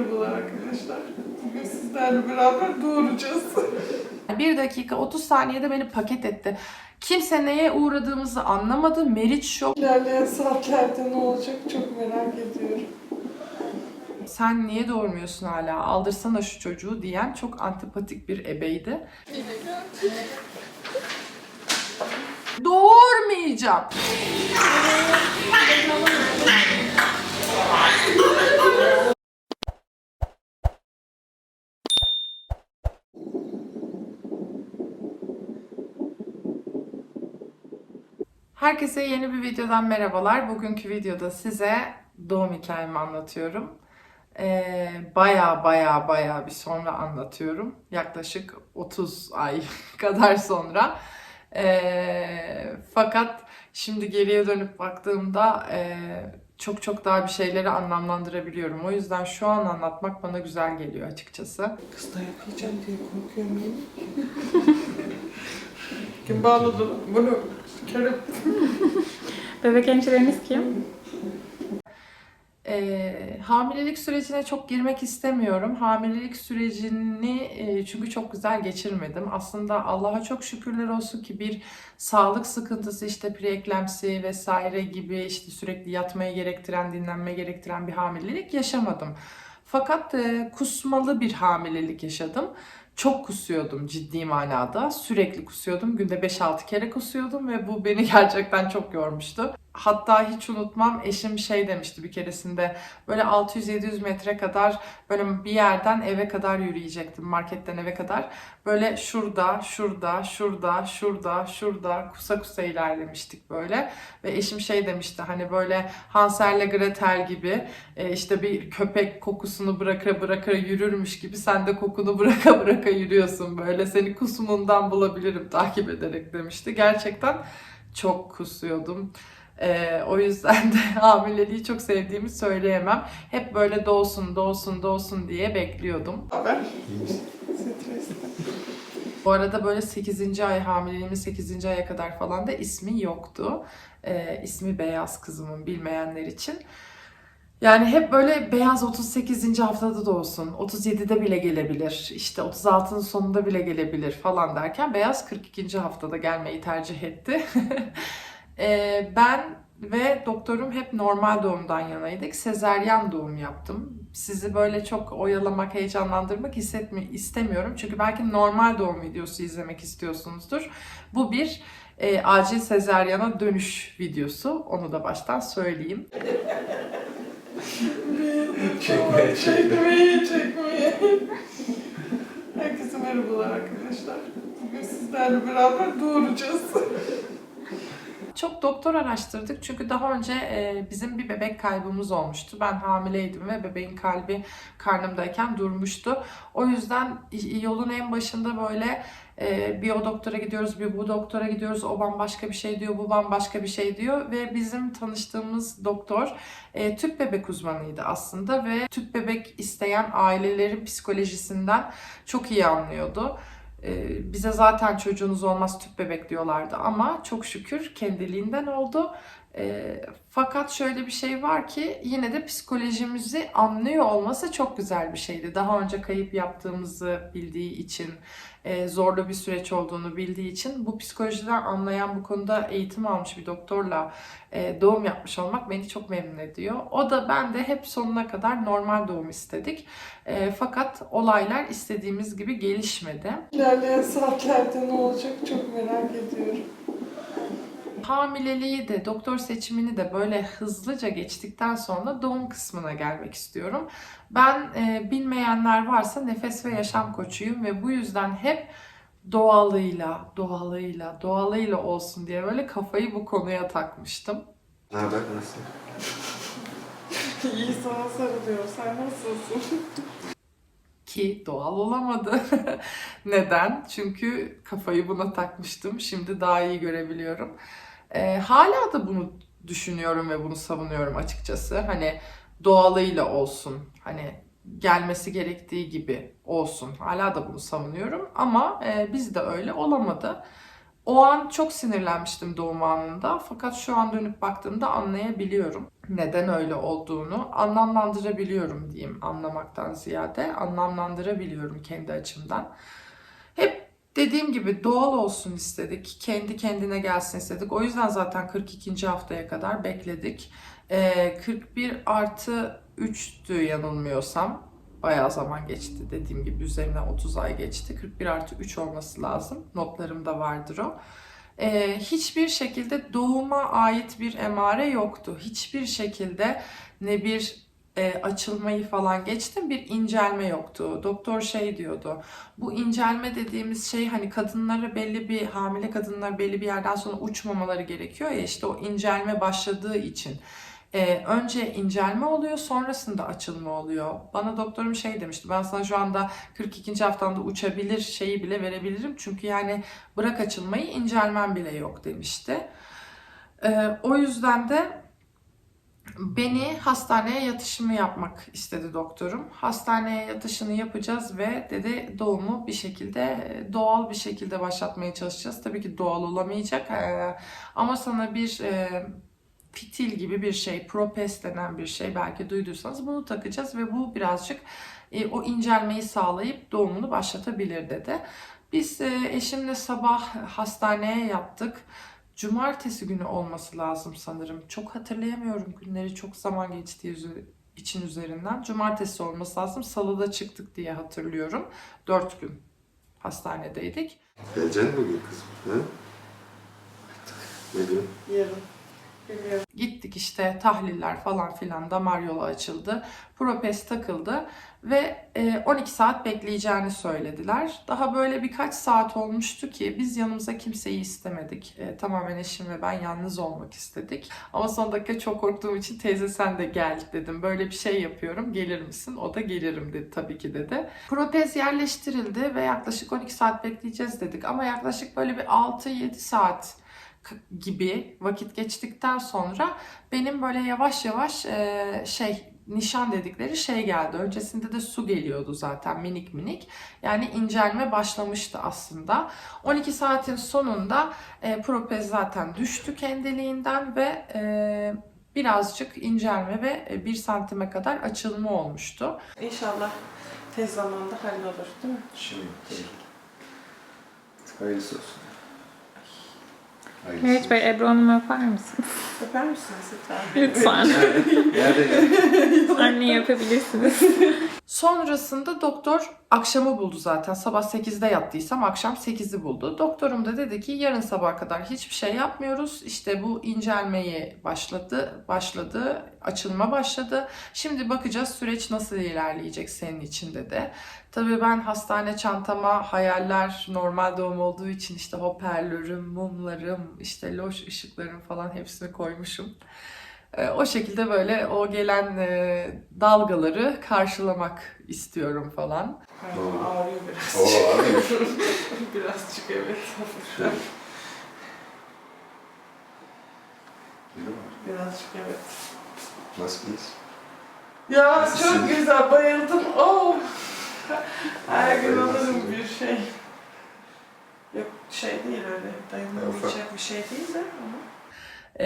merhabalar arkadaşlar. Bugün sizlerle beraber doğuracağız. Bir dakika 30 saniyede beni paket etti. Kimse neye uğradığımızı anlamadı. Meriç şok. İlerleyen saatlerde ne olacak çok merak ediyorum. Sen niye doğurmuyorsun hala? Aldırsana şu çocuğu diyen çok antipatik bir ebeydi. Doğurmayacağım. Herkese yeni bir videodan merhabalar. Bugünkü videoda size doğum hikayemi anlatıyorum. Ee, baya baya baya bir sonra anlatıyorum. Yaklaşık 30 ay kadar sonra. Ee, fakat şimdi geriye dönüp baktığımda e, çok çok daha bir şeyleri anlamlandırabiliyorum. O yüzden şu an anlatmak bana güzel geliyor açıkçası. Kız yiyeceğim diye korkuyorum. Kim bağladı bunu? Kerem. Bebek hemşireniz kim? Ee, hamilelik sürecine çok girmek istemiyorum. Hamilelik sürecini e, çünkü çok güzel geçirmedim. Aslında Allah'a çok şükürler olsun ki bir sağlık sıkıntısı işte preeklemsi vesaire gibi işte sürekli yatmayı gerektiren, dinlenme gerektiren bir hamilelik yaşamadım. Fakat e, kusmalı bir hamilelik yaşadım. Çok kusuyordum ciddi manada. Sürekli kusuyordum. Günde 5-6 kere kusuyordum ve bu beni gerçekten çok yormuştu. Hatta hiç unutmam eşim şey demişti bir keresinde böyle 600-700 metre kadar böyle bir yerden eve kadar yürüyecektim marketten eve kadar. Böyle şurada, şurada, şurada, şurada, şurada kusa kusa ilerlemiştik böyle. Ve eşim şey demişti hani böyle Hansel'le Gretel gibi e, işte bir köpek kokusunu bıraka bıraka yürürmüş gibi sen de kokunu bıraka bıraka yürüyorsun böyle seni kusumundan bulabilirim takip ederek demişti. Gerçekten çok kusuyordum. Ee, o yüzden de hamileliği çok sevdiğimi söyleyemem. Hep böyle doğsun, doğsun, doğsun diye bekliyordum. Haber? Bu arada böyle 8. ay hamileliğimin 8. aya kadar falan da ismi yoktu. Ee, ismi Beyaz kızımın bilmeyenler için. Yani hep böyle beyaz 38. haftada da olsun, 37'de bile gelebilir, işte 36'nın sonunda bile gelebilir falan derken beyaz 42. haftada gelmeyi tercih etti. Ee, ben ve doktorum hep normal doğumdan yanaydık. Sezeryan doğum yaptım. Sizi böyle çok oyalamak, heyecanlandırmak hissetmi istemiyorum. Çünkü belki normal doğum videosu izlemek istiyorsunuzdur. Bu bir e, acil sezeryana dönüş videosu. Onu da baştan söyleyeyim. Çekmeye, çekmeye, çekmeye. Herkese merhabalar arkadaşlar. Bugün sizlerle beraber doğuracağız. Çok doktor araştırdık çünkü daha önce e, bizim bir bebek kaybımız olmuştu. Ben hamileydim ve bebeğin kalbi karnımdayken durmuştu. O yüzden yolun en başında böyle e, bir o doktora gidiyoruz, bir bu doktora gidiyoruz. O bambaşka bir şey diyor, bu bambaşka bir şey diyor. Ve bizim tanıştığımız doktor e, tüp bebek uzmanıydı aslında ve tüp bebek isteyen ailelerin psikolojisinden çok iyi anlıyordu. Ee, bize zaten çocuğunuz olmaz tüp bebek diyorlardı ama çok şükür kendiliğinden oldu. Ee, fakat şöyle bir şey var ki yine de psikolojimizi anlıyor olması çok güzel bir şeydi. Daha önce kayıp yaptığımızı bildiği için, e, zorlu bir süreç olduğunu bildiği için bu psikolojiden anlayan bu konuda eğitim almış bir doktorla e, doğum yapmış olmak beni çok memnun ediyor. O da ben de hep sonuna kadar normal doğum istedik. E, fakat olaylar istediğimiz gibi gelişmedi. İlerleyen saatlerde ne olacak çok merak ediyorum. Hamileliği de doktor seçimini de böyle hızlıca geçtikten sonra doğum kısmına gelmek istiyorum. Ben e, bilmeyenler varsa nefes ve yaşam koçuyum ve bu yüzden hep doğalıyla, doğalıyla, doğalıyla olsun diye böyle kafayı bu konuya takmıştım. Ne haber nasıl? İyi sana sarılıyor. Sen nasılsın? Ki doğal olamadı. Neden? Çünkü kafayı buna takmıştım. Şimdi daha iyi görebiliyorum. Ee, hala da bunu düşünüyorum ve bunu savunuyorum açıkçası. Hani doğalıyla olsun. Hani gelmesi gerektiği gibi olsun. Hala da bunu savunuyorum ama e, bizde öyle olamadı. O an çok sinirlenmiştim doğum anında fakat şu an dönüp baktığımda anlayabiliyorum. neden öyle olduğunu anlamlandırabiliyorum diyeyim anlamaktan ziyade anlamlandırabiliyorum kendi açımdan. Hep dediğim gibi doğal olsun istedik. Kendi kendine gelsin istedik. O yüzden zaten 42. haftaya kadar bekledik. Ee, 41 artı 3'tü yanılmıyorsam. Bayağı zaman geçti dediğim gibi üzerine 30 ay geçti. 41 artı 3 olması lazım. Notlarımda vardır o. Ee, hiçbir şekilde doğuma ait bir emare yoktu. Hiçbir şekilde ne bir e, açılmayı falan geçtim bir incelme yoktu. Doktor şey diyordu. Bu incelme dediğimiz şey hani kadınlara belli bir hamile kadınlar belli bir yerden sonra uçmamaları gerekiyor ya işte o incelme başladığı için. Ee, önce incelme oluyor sonrasında açılma oluyor. Bana doktorum şey demişti ben sana şu anda 42. haftamda uçabilir şeyi bile verebilirim. Çünkü yani bırak açılmayı incelmen bile yok demişti. Ee, o yüzden de beni hastaneye yatışımı yapmak istedi doktorum. Hastaneye yatışını yapacağız ve dedi doğumu bir şekilde doğal bir şekilde başlatmaya çalışacağız. Tabii ki doğal olamayacak ee, ama sana bir e, fitil gibi bir şey, propes denen bir şey belki duyduysanız bunu takacağız ve bu birazcık e, o incelmeyi sağlayıp doğumunu başlatabilir dedi. Biz e, eşimle sabah hastaneye yattık. Cumartesi günü olması lazım sanırım. Çok hatırlayamıyorum günleri çok zaman geçtiği için üzerinden. Cumartesi olması lazım. Salıda çıktık diye hatırlıyorum. Dört gün hastanedeydik. Geleceksin bugün kızım. Ha? Ne diyor? Yarın. Biliyorum. Gittik işte tahliller falan filan damar yolu açıldı. Propes takıldı ve e, 12 saat bekleyeceğini söylediler. Daha böyle birkaç saat olmuştu ki biz yanımıza kimseyi istemedik. E, tamamen eşim ve ben yalnız olmak istedik. Ama son dakika çok korktuğum için teyze sen de gel dedim. Böyle bir şey yapıyorum gelir misin? O da gelirim dedi tabii ki dedi. Protez yerleştirildi ve yaklaşık 12 saat bekleyeceğiz dedik. Ama yaklaşık böyle bir 6-7 saat gibi vakit geçtikten sonra benim böyle yavaş yavaş e, şey nişan dedikleri şey geldi. Öncesinde de su geliyordu zaten minik minik. Yani incelme başlamıştı aslında. 12 saatin sonunda e, propez zaten düştü kendiliğinden ve e, birazcık incelme ve 1 santime kadar açılma olmuştu. İnşallah tez zamanda hallolur değil mi? Şimdi. Hayırlısı olsun. Meriç Bey, Ebru Hanım'ı öper misiniz? Öper misiniz lütfen? Lütfen. Nerede? Anne yapabilirsiniz. Sonrasında doktor akşamı buldu zaten. Sabah 8'de yattıysam akşam 8'i buldu. Doktorum da dedi ki yarın sabaha kadar hiçbir şey yapmıyoruz. İşte bu incelmeyi başladı, başladı, açılma başladı. Şimdi bakacağız süreç nasıl ilerleyecek senin için dedi. Tabii ben hastane çantama hayaller normal doğum olduğu için işte hoparlörüm, mumlarım, işte loş ışıklarım falan hepsini koymuşum. E, O şekilde böyle o gelen e, dalgaları karşılamak istiyorum falan. Aynen, ağrıyor biraz. Oo abi. Birazcık evet. hafif. Birazcık evet. Nasılsınız? Ya Nasılsın? çok güzel bayıldım. Oh. Her gün alırım bir şey. Yok şey değil öyle dayanılmayacak bir şey değil de ama.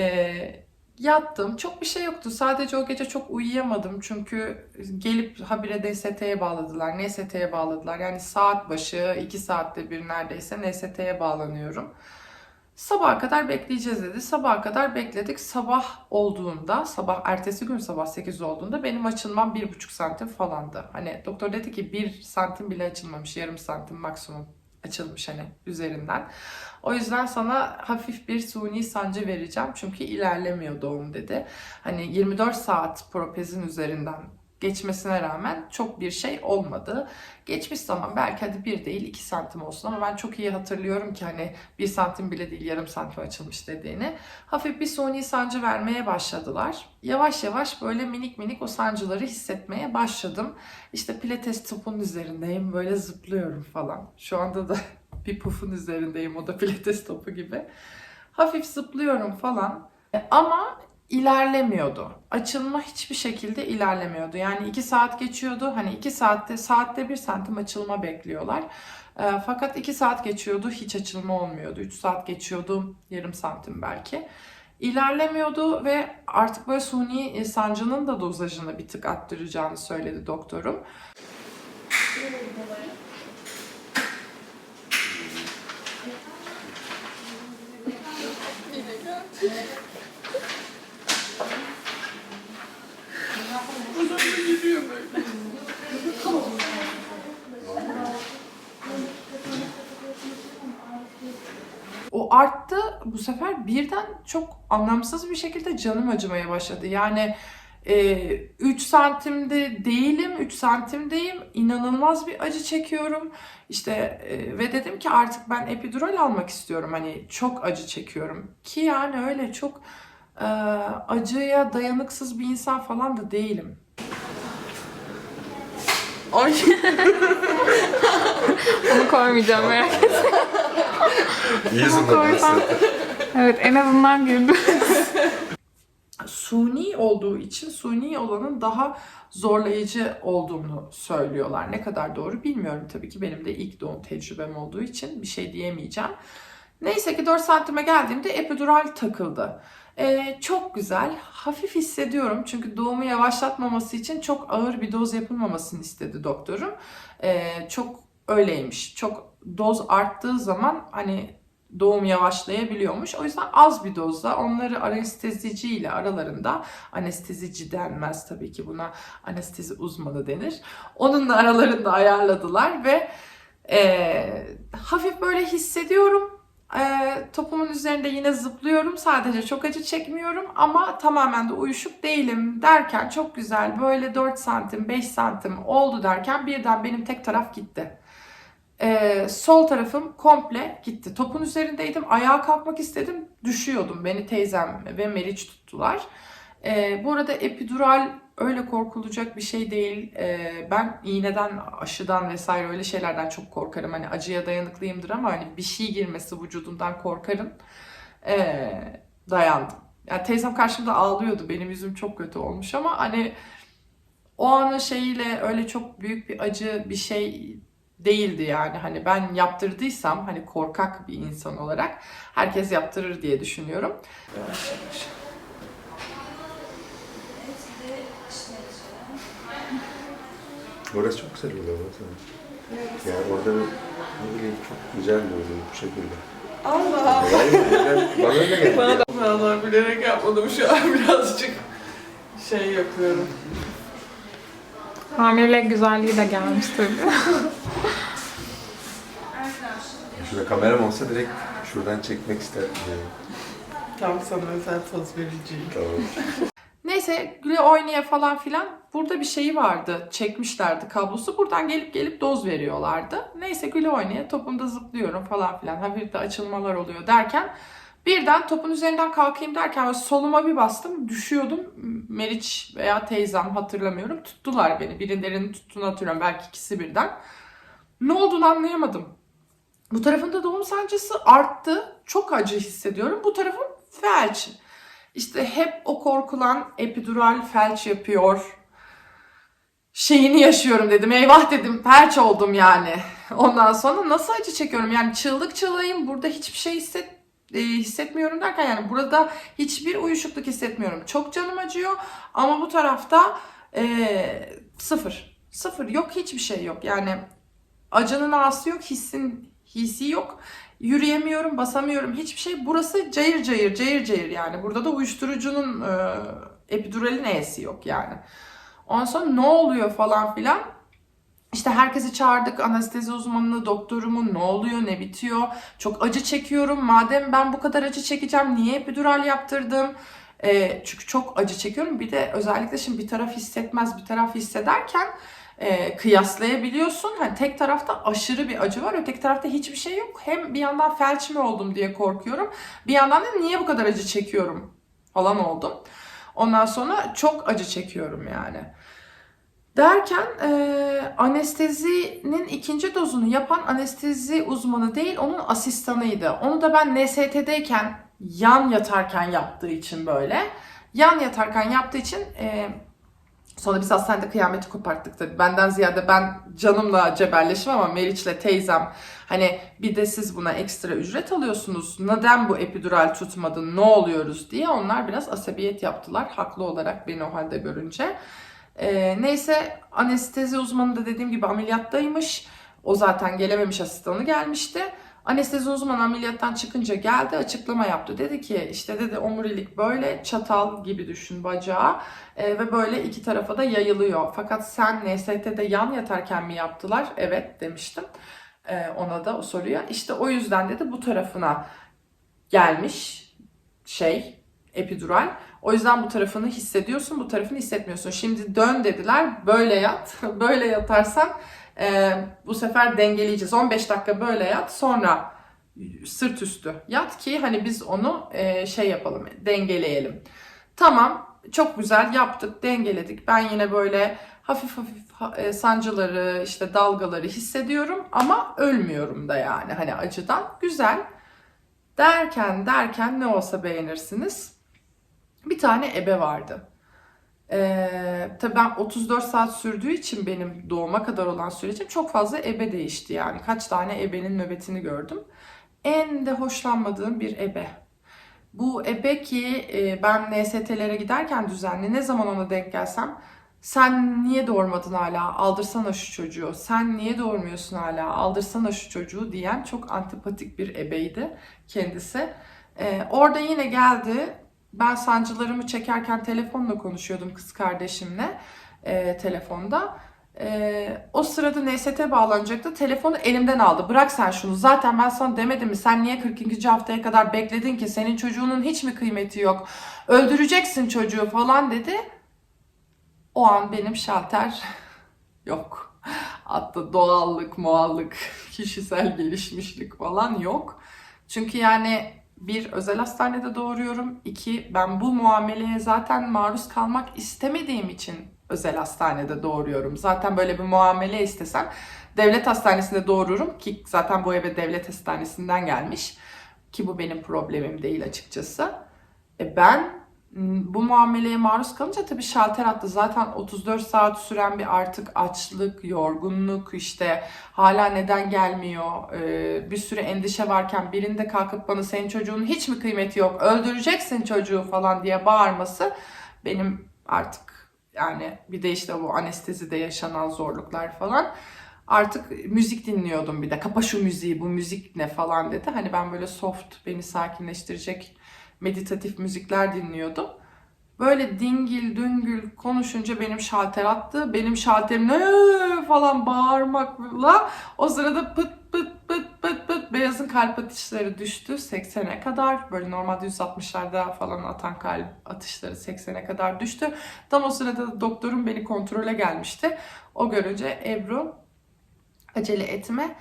E, yattım. Çok bir şey yoktu. Sadece o gece çok uyuyamadım. Çünkü gelip habire DST'ye bağladılar. NST'ye bağladılar. Yani saat başı 2 saatte bir neredeyse NST'ye bağlanıyorum. Sabaha kadar bekleyeceğiz dedi. Sabaha kadar bekledik. Sabah olduğunda, sabah ertesi gün sabah 8 olduğunda benim açılmam 1,5 santim falandı. Hani doktor dedi ki 1 santim bile açılmamış. Yarım santim maksimum açılmış hani üzerinden. O yüzden sana hafif bir suni sancı vereceğim. Çünkü ilerlemiyor doğum dedi. Hani 24 saat propezin üzerinden geçmesine rağmen çok bir şey olmadı. Geçmiş zaman belki hadi bir değil 2 santim olsun ama ben çok iyi hatırlıyorum ki hani 1 santim bile değil yarım santim açılmış dediğini. Hafif bir suni sancı vermeye başladılar. Yavaş yavaş böyle minik minik o sancıları hissetmeye başladım. İşte pilates topun üzerindeyim böyle zıplıyorum falan. Şu anda da bir pufun üzerindeyim o da pilates topu gibi. Hafif zıplıyorum falan. Ama ilerlemiyordu. Açılma hiçbir şekilde ilerlemiyordu. Yani 2 saat geçiyordu. Hani 2 saatte saatte 1 santim açılma bekliyorlar. E, fakat 2 saat geçiyordu hiç açılma olmuyordu. 3 saat geçiyordu yarım santim belki. ilerlemiyordu ve artık böyle suni e, sancının da dozajını bir tık arttıracağını söyledi doktorum. O zaman gidiyor böyle. Arttı. Bu sefer birden çok anlamsız bir şekilde canım acımaya başladı. Yani 3 santimde değilim, 3 santimdeyim. İnanılmaz bir acı çekiyorum. İşte e, ve dedim ki artık ben epidural almak istiyorum. Hani çok acı çekiyorum. Ki yani öyle çok e, acıya dayanıksız bir insan falan da değilim. Ay. Onu koymayacağım merak etme. İyi zaten. Evet en azından güldüm. suni olduğu için suni olanın daha zorlayıcı olduğunu söylüyorlar. Ne kadar doğru bilmiyorum tabii ki benim de ilk doğum tecrübem olduğu için bir şey diyemeyeceğim. Neyse ki 4 santime geldiğimde epidural takıldı. Ee, çok güzel, hafif hissediyorum çünkü doğumu yavaşlatmaması için çok ağır bir doz yapılmamasını istedi doktorum. Ee, çok öyleymiş. Çok doz arttığı zaman hani doğum yavaşlayabiliyormuş. O yüzden az bir dozda onları anestezici ile aralarında anestezici denmez tabii ki buna anestezi uzmanı denir. Onunla aralarında ayarladılar ve eee, hafif böyle hissediyorum. Eee, topumun üzerinde yine zıplıyorum. Sadece çok acı çekmiyorum ama tamamen de uyuşuk değilim derken çok güzel böyle 4 santim 5 santim oldu derken birden benim tek taraf gitti. Ee, sol tarafım komple gitti. Topun üzerindeydim. Ayağa kalkmak istedim. Düşüyordum. Beni teyzem ve Meriç tuttular. Ee, bu arada epidural öyle korkulacak bir şey değil. Ee, ben iğneden, aşıdan vesaire öyle şeylerden çok korkarım. Hani acıya dayanıklıyımdır ama hani bir şey girmesi vücudumdan korkarım. Ee, dayandım. Yani teyzem karşımda ağlıyordu. Benim yüzüm çok kötü olmuş ama hani o anın şeyiyle öyle çok büyük bir acı bir şey değildi yani. Hani ben yaptırdıysam hani korkak bir insan olarak herkes yaptırır diye düşünüyorum. Orası çok güzel oluyor. baksana. Yani orada ne bileyim çok güzel oluyor bu şekilde. Allah. Vallahi güzel. Bana öyle geldi. Bana da Vallahi bilerek yapmadım şu an birazcık şey yapıyorum. Hamilelik güzelliği de gelmiş tabii. Şurada kameram olsa direkt şuradan çekmek isterdim yani. Tam sana özel poz vereceğim. Tamam. Neyse güle oynaya falan filan burada bir şeyi vardı. Çekmişlerdi kablosu. Buradan gelip gelip doz veriyorlardı. Neyse güle oynaya topunda zıplıyorum falan filan. Hafif de açılmalar oluyor derken birden topun üzerinden kalkayım derken soluma bir bastım. Düşüyordum. Meriç veya teyzem hatırlamıyorum. Tuttular beni. Birilerinin tuttuğunu hatırlıyorum. Belki ikisi birden. Ne olduğunu anlayamadım. Bu tarafında doğum sancısı arttı. Çok acı hissediyorum. Bu tarafım felç. İşte hep o korkulan epidural felç yapıyor. Şeyini yaşıyorum dedim. Eyvah dedim. Felç oldum yani. Ondan sonra nasıl acı çekiyorum? Yani çığlık çığlayım. Burada hiçbir şey hisset, e, hissetmiyorum derken yani burada hiçbir uyuşukluk hissetmiyorum. Çok canım acıyor ama bu tarafta e, sıfır. Sıfır. Yok hiçbir şey yok. Yani acının ağası yok. Hissin hissi yok. Yürüyemiyorum, basamıyorum. Hiçbir şey. Burası cayır cayır, cayır cayır yani. Burada da uyuşturucunun e, epiduralin E'si yok yani. Ondan sonra ne oluyor falan filan. İşte herkesi çağırdık. Anestezi uzmanını, doktorumu ne oluyor, ne bitiyor. Çok acı çekiyorum. Madem ben bu kadar acı çekeceğim niye epidural yaptırdım? E, çünkü çok acı çekiyorum. Bir de özellikle şimdi bir taraf hissetmez, bir taraf hissederken e, kıyaslayabiliyorsun. Hani tek tarafta aşırı bir acı var, öteki tarafta hiçbir şey yok. Hem bir yandan felç mi oldum diye korkuyorum. Bir yandan da niye bu kadar acı çekiyorum falan oldum. Ondan sonra çok acı çekiyorum yani. Derken e, anestezinin ikinci dozunu yapan anestezi uzmanı değil onun asistanıydı. Onu da ben NST'deyken yan yatarken yaptığı için böyle. Yan yatarken yaptığı için e, Sonra biz hastanede kıyameti koparttık tabii. Benden ziyade ben canımla cebelleşim ama Meriç'le teyzem hani bir de siz buna ekstra ücret alıyorsunuz. Neden bu epidural tutmadı? Ne oluyoruz diye onlar biraz asabiyet yaptılar. Haklı olarak beni o halde görünce. Ee, neyse anestezi uzmanı da dediğim gibi ameliyattaymış. O zaten gelememiş asistanı gelmişti. Anestezi uzmanı ameliyattan çıkınca geldi açıklama yaptı. Dedi ki işte dedi omurilik böyle çatal gibi düşün bacağı e, ve böyle iki tarafa da yayılıyor. Fakat sen NST'de yan yatarken mi yaptılar? Evet demiştim e, ona da o soruya. İşte o yüzden dedi bu tarafına gelmiş şey epidural. O yüzden bu tarafını hissediyorsun, bu tarafını hissetmiyorsun. Şimdi dön dediler, böyle yat. böyle yatarsan e, bu sefer dengeleyeceğiz. 15 dakika böyle yat, sonra sırt üstü yat ki hani biz onu e, şey yapalım, dengeleyelim. Tamam, çok güzel yaptık, dengeledik. Ben yine böyle hafif hafif ha- e, sancıları, işte dalgaları hissediyorum ama ölmüyorum da yani hani acıdan. Güzel. Derken derken ne olsa beğenirsiniz. Bir tane ebe vardı. Ee, tabii ben 34 saat sürdüğü için benim doğuma kadar olan sürecim çok fazla ebe değişti yani. Kaç tane ebenin nöbetini gördüm. En de hoşlanmadığım bir ebe. Bu ebe ki e, ben NST'lere giderken düzenli ne zaman ona denk gelsem sen niye doğurmadın hala aldırsana şu çocuğu sen niye doğurmuyorsun hala aldırsana şu çocuğu diyen çok antipatik bir ebeydi kendisi. Ee, orada yine geldi ben sancılarımı çekerken telefonla konuşuyordum kız kardeşimle e, telefonda. E, o sırada NST bağlanacaktı. Telefonu elimden aldı. Bırak sen şunu. Zaten ben sana demedim mi? Sen niye 42. haftaya kadar bekledin ki? Senin çocuğunun hiç mi kıymeti yok? Öldüreceksin çocuğu falan dedi. O an benim şalter yok. Hatta doğallık, muallık, kişisel gelişmişlik falan yok. Çünkü yani bir özel hastanede doğuruyorum. İki ben bu muameleye zaten maruz kalmak istemediğim için özel hastanede doğuruyorum. Zaten böyle bir muamele istesem devlet hastanesinde doğururum ki zaten bu eve devlet hastanesinden gelmiş. Ki bu benim problemim değil açıkçası. E ben bu muameleye maruz kalınca tabii şalter attı. Zaten 34 saat süren bir artık açlık, yorgunluk işte hala neden gelmiyor ee, bir sürü endişe varken birinde kalkıp bana senin çocuğun hiç mi kıymeti yok? Öldüreceksin çocuğu falan diye bağırması benim artık yani bir de işte bu anestezide yaşanan zorluklar falan. Artık müzik dinliyordum bir de. Kapa şu müziği bu müzik ne? falan dedi. Hani ben böyle soft beni sakinleştirecek meditatif müzikler dinliyordum. Böyle dingil düngül konuşunca benim şalter attı. Benim şalterim falan bağırmakla o sırada pıt pıt pıt pıt pıt beyazın kalp atışları düştü 80'e kadar. Böyle normalde 160'larda falan atan kalp atışları 80'e kadar düştü. Tam o sırada da doktorum beni kontrole gelmişti. O görünce Ebru acele etme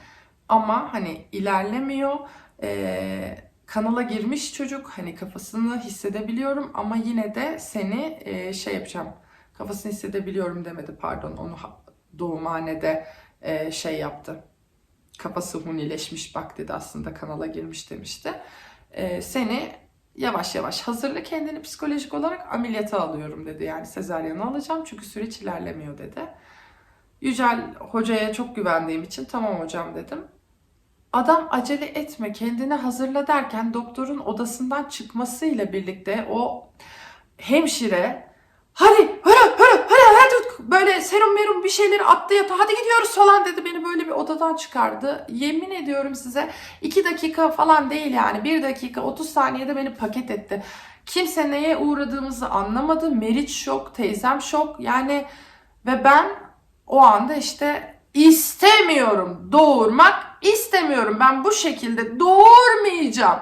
ama hani ilerlemiyor. Ee, kanala girmiş çocuk. Hani kafasını hissedebiliyorum ama yine de seni e, şey yapacağım kafasını hissedebiliyorum demedi. Pardon onu ha- doğumhanede e, şey yaptı. Kafası hunileşmiş bak dedi aslında kanala girmiş demişti. E, seni yavaş yavaş hazırla kendini psikolojik olarak ameliyata alıyorum dedi. Yani sezaryen'i alacağım çünkü süreç ilerlemiyor dedi. Yücel hocaya çok güvendiğim için tamam hocam dedim Adam acele etme kendini hazırla derken doktorun odasından çıkmasıyla birlikte o hemşire hadi hadi hadi hadi hadi böyle serum merum bir şeyleri attı yatağa hadi gidiyoruz falan dedi beni böyle bir odadan çıkardı. Yemin ediyorum size iki dakika falan değil yani bir dakika 30 saniyede beni paket etti. Kimse neye uğradığımızı anlamadı. Meriç şok, teyzem şok yani ve ben o anda işte istemiyorum doğurmak istemiyorum. Ben bu şekilde doğurmayacağım.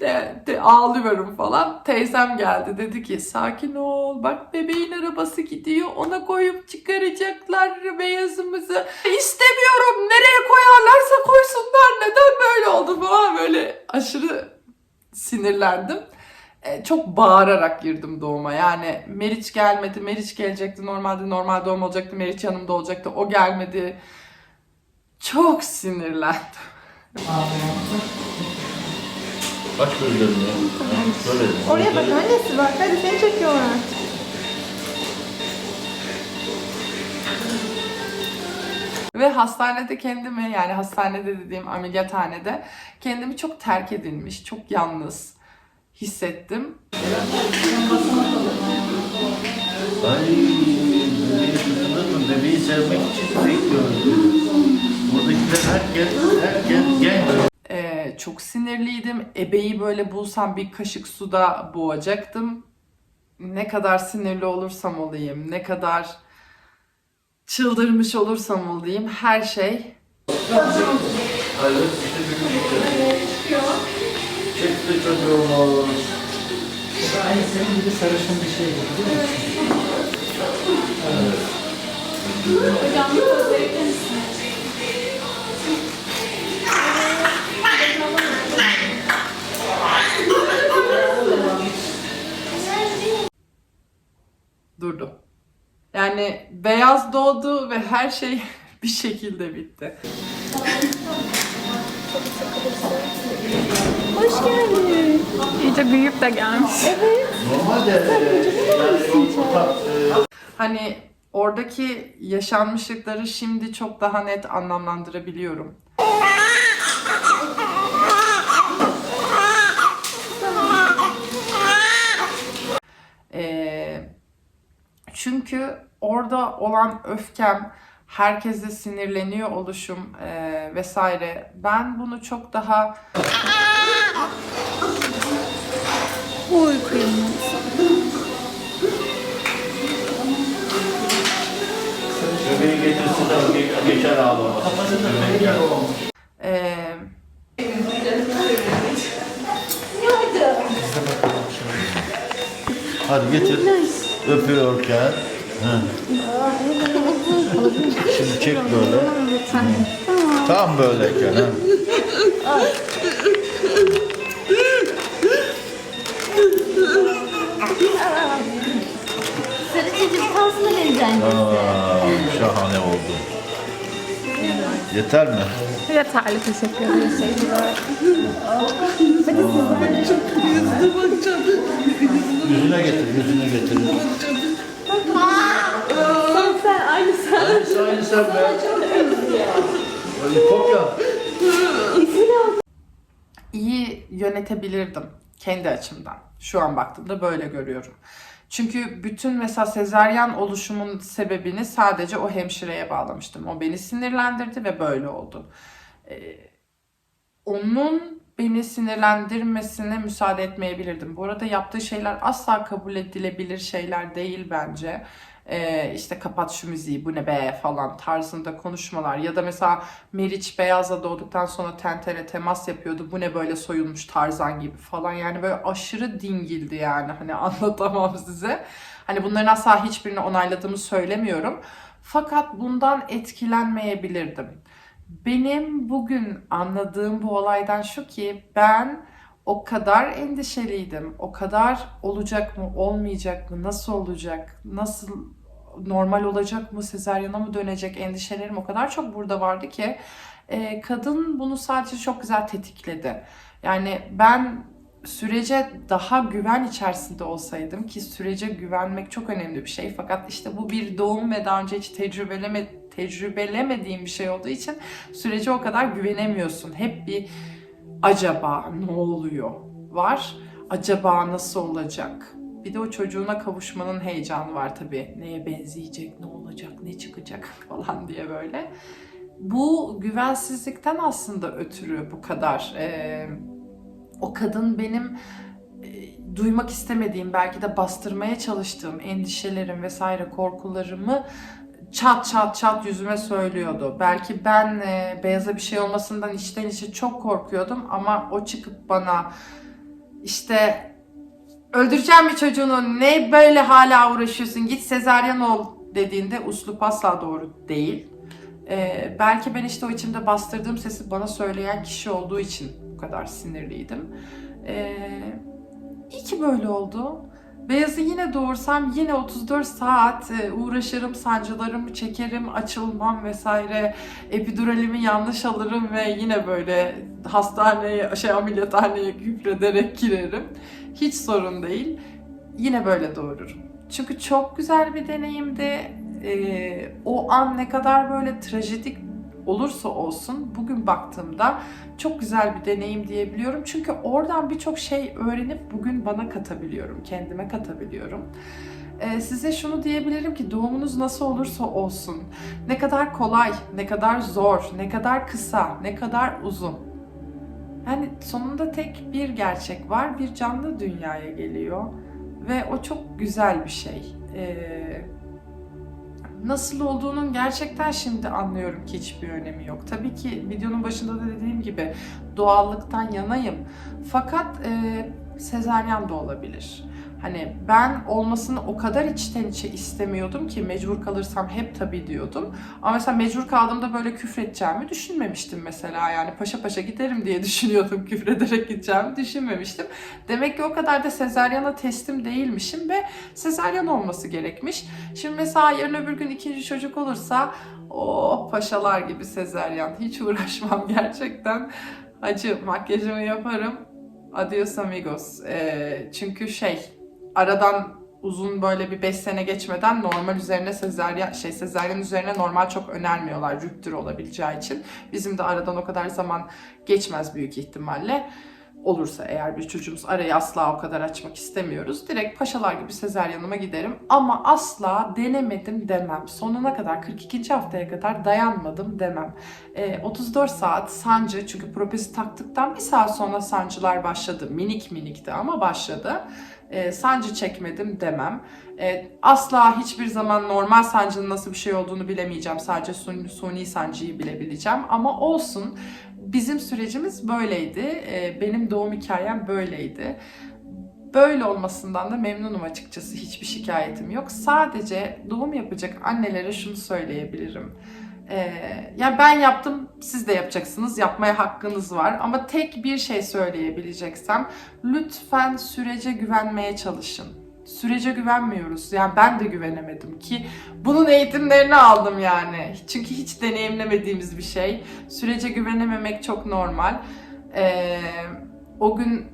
De, de ağlıyorum falan. Teyzem geldi dedi ki sakin ol. Bak bebeğin arabası gidiyor. Ona koyup çıkaracaklar beyazımızı. İstemiyorum. Nereye koyarlarsa koysunlar. Neden böyle oldu? falan. Böyle aşırı sinirlendim çok bağırarak girdim doğuma. Yani Meriç gelmedi, Meriç gelecekti. Normalde normal doğum olacaktı, Meriç yanımda olacaktı. O gelmedi. Çok sinirlendim. Aç gözlerini ya. Böyle. Oraya bak annesi bak hadi seni çekiyorlar. Ve hastanede kendimi yani hastanede dediğim ameliyathanede kendimi çok terk edilmiş, çok yalnız hissettim. Ay, bebeği sevmek için bekliyoruz. Buradakiler herkes, herkes genç. Ee, çok sinirliydim. Ebeyi böyle bulsam bir kaşık suda boğacaktım. Ne kadar sinirli olursam olayım, ne kadar çıldırmış olursam olayım her şey Hayır. Çıktı çocuğumuz. Aynı senin gibi sarışın bir şey gibi değil mi? durdu. Yani beyaz doğdu ve her şey bir şekilde bitti. İyice büyüyüp de gelmiş. Normalde e, e, Hani oradaki yaşanmışlıkları şimdi çok daha net anlamlandırabiliyorum. Ee, çünkü orada olan öfkem, herkese sinirleniyor oluşum e, vesaire. Ben bunu çok daha bebeği getirsin de ge- geçer ağlaması. Bebek gel. e, Hadi getir. Öpüyorken. Şimdi çek böyle. Tam böyleyken. Ha. Sarıcacığım tansına vereceksin. Aa, şahane oldu. Yeter mi? Yeterli teşekkür ederim. Yüzüne getir, yüzüne getir. Aynı sen. Be. Hadi kopya. iyi yönetebilirdim kendi açımdan. Şu an baktığımda böyle görüyorum. Çünkü bütün mesela sezaryen oluşumun sebebini sadece o hemşireye bağlamıştım. O beni sinirlendirdi ve böyle oldu. Ee, onun beni sinirlendirmesine müsaade etmeyebilirdim. Bu arada yaptığı şeyler asla kabul edilebilir şeyler değil bence. Ee, işte kapat şu müziği bu ne be falan tarzında konuşmalar ya da mesela Meriç Beyaz'la doğduktan sonra tentene temas yapıyordu bu ne böyle soyulmuş Tarzan gibi falan yani böyle aşırı dingildi yani hani anlatamam size. Hani bunların asla hiçbirini onayladığımı söylemiyorum. Fakat bundan etkilenmeyebilirdim. Benim bugün anladığım bu olaydan şu ki ben o kadar endişeliydim. O kadar olacak mı, olmayacak mı, nasıl olacak, nasıl normal olacak mı, sezaryana mı dönecek endişelerim o kadar çok burada vardı ki e, kadın bunu sadece çok güzel tetikledi. Yani ben sürece daha güven içerisinde olsaydım ki sürece güvenmek çok önemli bir şey fakat işte bu bir doğum ve daha önce hiç tecrübeleme, tecrübelemediğim bir şey olduğu için sürece o kadar güvenemiyorsun. Hep bir acaba ne oluyor var. Acaba nasıl olacak? Bir de o çocuğuna kavuşmanın heyecanı var tabii. Neye benzeyecek, ne olacak, ne çıkacak falan diye böyle. Bu güvensizlikten aslında ötürü bu kadar. Ee, o kadın benim e, duymak istemediğim, belki de bastırmaya çalıştığım endişelerim vesaire korkularımı çat çat çat yüzüme söylüyordu. Belki ben e, beyaza bir şey olmasından içten içe çok korkuyordum ama o çıkıp bana işte öldüreceğim bir çocuğunu ne böyle hala uğraşıyorsun git sezaryen ol dediğinde uslup asla doğru değil. E, belki ben işte o içimde bastırdığım sesi bana söyleyen kişi olduğu için bu kadar sinirliydim. E, iyi ki böyle oldu. Beyazı yine doğursam yine 34 saat e, uğraşırım, sancılarımı çekerim, açılmam vesaire. Epiduralimi yanlış alırım ve yine böyle hastaneye, şey ameliyathaneye kükrederek girerim. Hiç sorun değil. Yine böyle doğururum. Çünkü çok güzel bir deneyimdi. e, o an ne kadar böyle trajedik olursa olsun bugün baktığımda çok güzel bir deneyim diyebiliyorum. Çünkü oradan birçok şey öğrenip bugün bana katabiliyorum, kendime katabiliyorum. Ee, size şunu diyebilirim ki doğumunuz nasıl olursa olsun, ne kadar kolay, ne kadar zor, ne kadar kısa, ne kadar uzun. Yani sonunda tek bir gerçek var, bir canlı dünyaya geliyor ve o çok güzel bir şey. Ee, nasıl olduğunun gerçekten şimdi anlıyorum ki hiçbir önemi yok. Tabii ki videonun başında da dediğim gibi doğallıktan yanayım. Fakat e, sezaryen de olabilir. Hani ben olmasını o kadar içten içe istemiyordum ki mecbur kalırsam hep tabii diyordum. Ama mesela mecbur kaldığımda böyle küfredeceğimi düşünmemiştim mesela. Yani paşa paşa giderim diye düşünüyordum. Küfrederek gideceğimi düşünmemiştim. Demek ki o kadar da sezaryana teslim değilmişim ve sezaryen olması gerekmiş. Şimdi mesela yarın öbür gün ikinci çocuk olursa o paşalar gibi sezaryen. Hiç uğraşmam gerçekten. Acı makyajımı yaparım. Adios amigos. Ee, çünkü şey aradan uzun böyle bir 5 sene geçmeden normal üzerine sezaryen şey sezaryen üzerine normal çok önermiyorlar rüptür olabileceği için. Bizim de aradan o kadar zaman geçmez büyük ihtimalle. Olursa eğer bir çocuğumuz arayı asla o kadar açmak istemiyoruz. Direkt paşalar gibi sezaryenime giderim. Ama asla denemedim demem. Sonuna kadar 42. haftaya kadar dayanmadım demem. Ee, 34 saat sancı çünkü propezi taktıktan bir saat sonra sancılar başladı. Minik minikti ama başladı e, sancı çekmedim demem. E, asla hiçbir zaman normal sancının nasıl bir şey olduğunu bilemeyeceğim. Sadece suni, suni sancıyı bilebileceğim. Ama olsun bizim sürecimiz böyleydi. E, benim doğum hikayem böyleydi. Böyle olmasından da memnunum açıkçası. Hiçbir şikayetim yok. Sadece doğum yapacak annelere şunu söyleyebilirim. Ee, yani ben yaptım, siz de yapacaksınız. Yapmaya hakkınız var. Ama tek bir şey söyleyebileceksem, lütfen sürece güvenmeye çalışın. Sürece güvenmiyoruz. Yani ben de güvenemedim ki bunun eğitimlerini aldım yani. Çünkü hiç deneyimlemediğimiz bir şey. Sürece güvenememek çok normal. Ee, o gün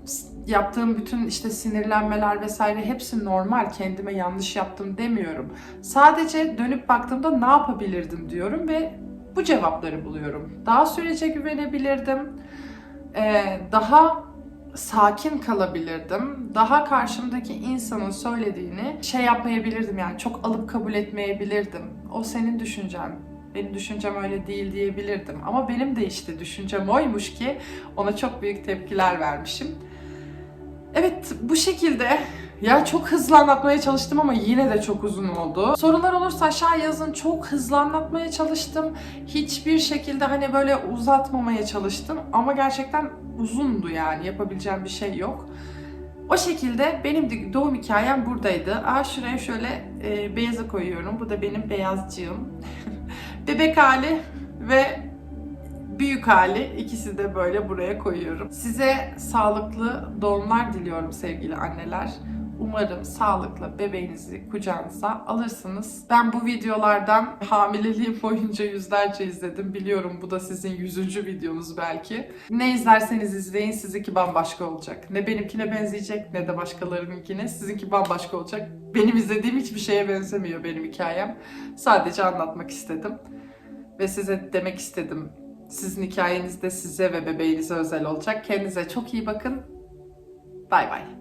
yaptığım bütün işte sinirlenmeler vesaire hepsi normal. Kendime yanlış yaptım demiyorum. Sadece dönüp baktığımda ne yapabilirdim diyorum ve bu cevapları buluyorum. Daha sürece güvenebilirdim. Ee, daha sakin kalabilirdim. Daha karşımdaki insanın söylediğini şey yapmayabilirdim yani çok alıp kabul etmeyebilirdim. O senin düşüncen. Benim düşüncem öyle değil diyebilirdim. Ama benim de işte düşüncem oymuş ki ona çok büyük tepkiler vermişim. Evet bu şekilde ya çok hızlı anlatmaya çalıştım ama yine de çok uzun oldu. Sorular olursa aşağı yazın. Çok hızlı anlatmaya çalıştım. Hiçbir şekilde hani böyle uzatmamaya çalıştım. Ama gerçekten uzundu yani. Yapabileceğim bir şey yok. O şekilde benim doğum hikayem buradaydı. Aa şuraya şöyle e, beyaza koyuyorum. Bu da benim beyazcığım. Bebek hali ve büyük hali ikisi de böyle buraya koyuyorum. Size sağlıklı doğumlar diliyorum sevgili anneler. Umarım sağlıkla bebeğinizi kucağınıza alırsınız. Ben bu videolardan hamileliğim boyunca yüzlerce izledim. Biliyorum bu da sizin yüzüncü videonuz belki. Ne izlerseniz izleyin sizinki bambaşka olacak. Ne benimkine benzeyecek ne de başkalarınınkine. Sizinki bambaşka olacak. Benim izlediğim hiçbir şeye benzemiyor benim hikayem. Sadece anlatmak istedim. Ve size demek istedim. Sizin hikayeniz de size ve bebeğinize özel olacak. Kendinize çok iyi bakın. Bay bay.